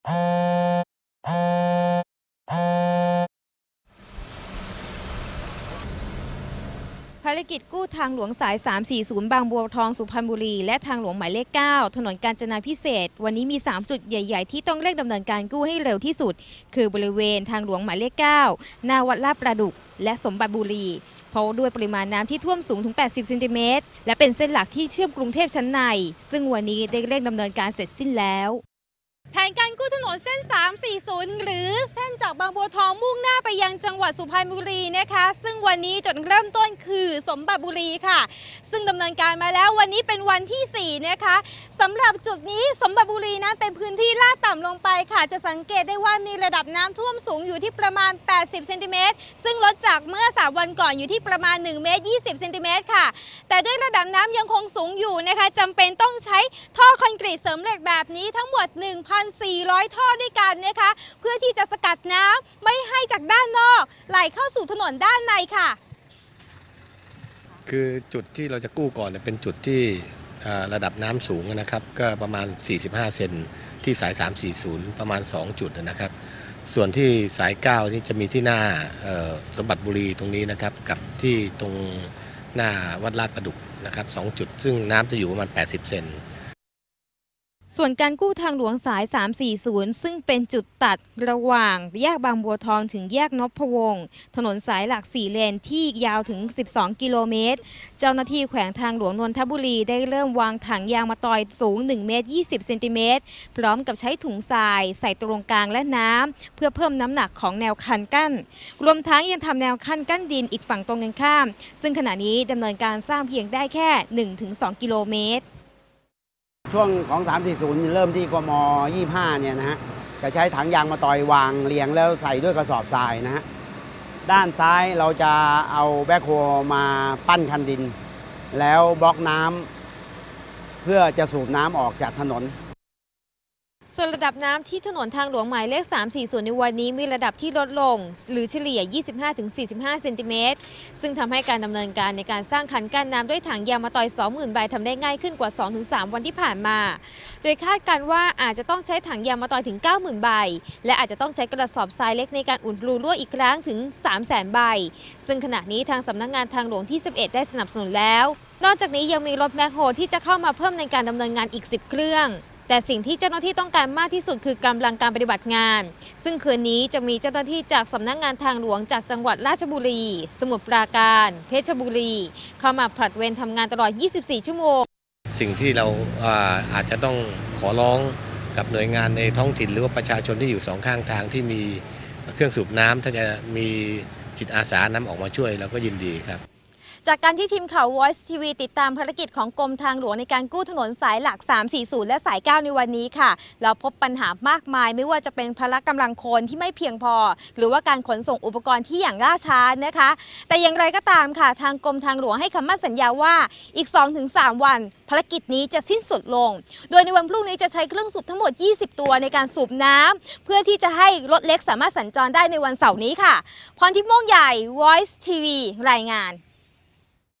ภารกิจกู้ทางหลวงสาย 340 บางบัวทองสุพรรณบุรี และทางหลวงหมายเลข 9 ถนนกาญจนาพิเศษ วันนี้มี 3 จุดใหญ่ ๆ ที่ต้องเร่งดำเนินการกู้ให้เร็วที่สุด คือบริเวณทางหลวงหมายเลข 9 หน้าวัดลาดประดุก และสมบัติบุรี เพราะด้วยปริมาณน้ำที่ท่วมสูงถึง 80 เซนติเมตร และเป็นเส้นหลักที่เชื่อมกรุงเทพชั้นใน ซึ่งวันนี้ได้เร่งดำเนินการเสร็จสิ้นแล้ว แผนการกู้ถนนเส้น 340 หรือเส้นจากบางบัวทองมุ่งหน้าไปยังจังหวัดสุพรรณบุรีนะคะ ซึ่งวันนี้จุดเริ่มต้นคือสมบัติบุรีค่ะ ซึ่งดำเนินการมาแล้ววันนี้เป็นวันที่ 4 นะคะสำหรับจุดนี้สมบัติบุรีนั้นเป็นพื้นที่ลาดต่ำลงไปค่ะ จะสังเกตได้ว่ามีระดับน้ำท่วมสูงอยู่ที่ประมาณ 80 เซนติเมตร ซึ่งลดจากเมื่อ 3 วันก่อนอยู่ที่ประมาณ1เมตร20 เซนติเมตรค่ะ แต่ด้วยระดับน้ำยังคงสูงอยู่นะคะจำเป็นต้องใช้ท่อคอนกรีตเสริมเหล็กแบบนี้ทั้งหมด1,400 ท่อด้วยกันนะคะ เพื่อที่จะสกัดน้ำไม่ให้จากด้านนอก ไหลเข้าสู่ถนนด้านในค่ะ คือจุดที่เราจะกู้ก่อนเนี่ยเป็นจุดที่อ่าระดับน้ำสูงนะครับ ก็ประมาณ 45 เซนที่สาย 340 ประมาณ 2 จุดนะครับ ส่วนที่สาย 9 นี่จะมีที่หน้าเอ่อสมบัติบุรีตรงนี้นะครับ กับที่ตรงหน้าวัดลาดประดุกนะครับสองจุด ซึ่งน้ำจะอยู่ประมาณ 80 เซน ส่วนการกู้ทางหลวงสาย 340 ซึ่งเป็นจุดตัดระหว่างแยกบางบัวทองถึงแยกนพวงศ์ถนนสายหลัก 4 เลนที่ยาวถึง 12 กิโลเมตร เจ้าหน้าที่แขวงทางหลวงนนทบุรีได้เริ่มวางถังยางมาตอยสูง 1 เมตร 20 เซนติเมตร พร้อมกับใช้ถุงทรายใส่ตรงกลางและน้ำ เพื่อเพิ่มน้ำหนักของแนวคันกั้น รวมทั้งยังทำแนวคันกั้นดินอีกฝั่งตรงกันข้าม ซึ่งขณะนี้ดำเนินการสร้างเพียงได้แค่ 1-2 กิโลเมตร ช่วงของ340 เริ่มที่กม 25 เนี่ยนะฮะจะใช้ถังยางมาต่อยวางเรียงแล้วใส่ด้วยกระสอบทรายนะฮะด้านซ้ายเราจะเอาแบคโฮมาปั้นคันดิน แล้วบล็อกน้ำเพื่อจะสูบน้ำออกจากถนน ส่วนระดับน้ำที่ถนนทางหลวงหมายเลข 340 ในวันนี้มีระดับที่ลดลง หรือเฉลี่ย 25-45 เซนติเมตร ซึ่งทำให้การดำเนินการในการสร้างคันกั้นน้ำด้วยถังยางมาตอย 20,000 ใบทำได้ง่ายขึ้นกว่า 2-3 วันที่ผ่านมา โดยคาดการว่าอาจจะต้องใช้ถังยางมาตอยถึง 90,000 ใบ และอาจจะต้องใช้กระสอบทรายเล็กในการอุดรูรั่วอีกครั้งถึง 300,000 ใบ ซึ่งขณะนี้ทางสำนักงานทางหลวงที่ 11 ได้สนับสนุนแล้ว นอกจากนี้ยังมีรถแมคโฮที่จะเข้ามาเพิ่มในการดำเนินงานอีก 10 เครื่อง แต่สิ่งที่เจ้าหน้าที่ต้องการมากที่สุดคือกำลังการปฏิบัติงาน ซึ่งคืนนี้จะมีเจ้าหน้าที่จากสำนักงานทางหลวงจากจังหวัดราชบุรี สมุทรปราการ เพชรบุรี เข้ามาผลัดเวรทำงานตลอด 24 ชั่วโมง สิ่งที่เราอาอาจจะต้องขอร้องกับหน่วยงานในท้องถิ่นหรือว่าประชาชนที่อยู่สองข้างทางที่มีเครื่องสูบน้ำถ้าจะมีจิตอาสานำออกมาช่วยเราก็ยินดีครับ จากการที่ทีมข่าว Voice TV ติดตามภารกิจของกรมทางหลวงในการกู้ถนนสายหลัก 340 และสาย 9 ในวันนี้ค่ะ เราพบปัญหามากมายไม่ว่าจะเป็นพละกำลังคนที่ไม่เพียงพอ หรือว่าการขนส่งอุปกรณ์ที่อย่างล่าช้านะคะ แต่อย่างไรก็ตามค่ะ ทางกรมทางหลวงให้คำมั่นสัญญาว่าอีก 2-3 วัน ภารกิจนี้จะสิ้นสุดลง โดยในวันพรุ่งนี้จะใช้เครื่องสูบทั้งหมด 20 ตัวในการสูบน้ำเพื่อที่จะให้รถเล็กสามารถสัญจรได้ในวันเสาร์นี้ค่ะพรทิพย์โม่งใหญ่ Voice TV รายงาน